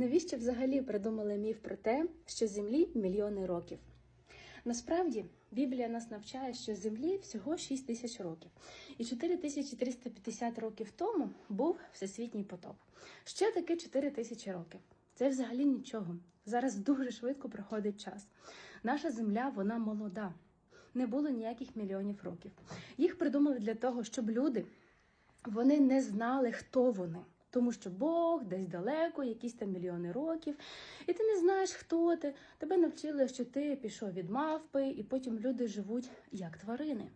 Навіщо взагалі придумали міф про те, що землі мільйони років? Насправді Біблія нас навчає, що землі всього 6 тисяч років, і 4350 років тому був всесвітній потоп. Що таке 4 тисячі років? Це взагалі нічого. Зараз дуже швидко проходить час. Наша земля вона молода. Не було ніяких мільйонів років. Їх придумали для того, щоб люди вони не знали, хто вони. Тому що Бог десь далеко, якісь там мільйони років, і ти не знаєш, хто ти. Тебе навчили, що ти пішов від мавпи, і потім люди живуть як тварини.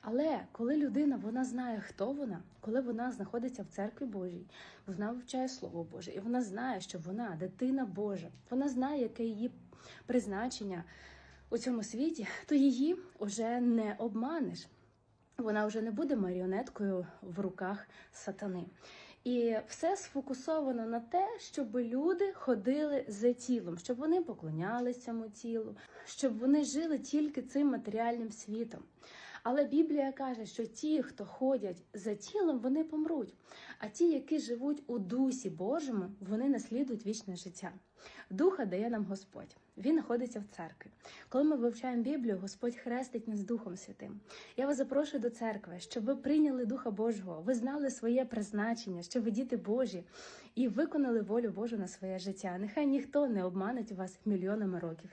Але коли людина вона знає, хто вона, коли вона знаходиться в церкві Божій, вона вивчає Слово Боже, і вона знає, що вона дитина Божа, вона знає, яке її призначення у цьому світі, то її вже не обманеш. Вона вже не буде маріонеткою в руках сатани. І все сфокусовано на те, щоб люди ходили за тілом, щоб вони поклонялися цьому тілу, щоб вони жили тільки цим матеріальним світом. Але Біблія каже, що ті, хто ходять за тілом, вони помруть. А ті, які живуть у дусі Божому, вони наслідують вічне життя. Духа дає нам Господь. Він знаходиться в церкві. Коли ми вивчаємо Біблію, Господь хрестить нас Духом Святим. Я вас запрошую до церкви, щоб ви прийняли Духа Божого, ви знали своє призначення, що ви діти Божі, і виконали волю Божу на своє життя. Нехай ніхто не обманить вас мільйонами років.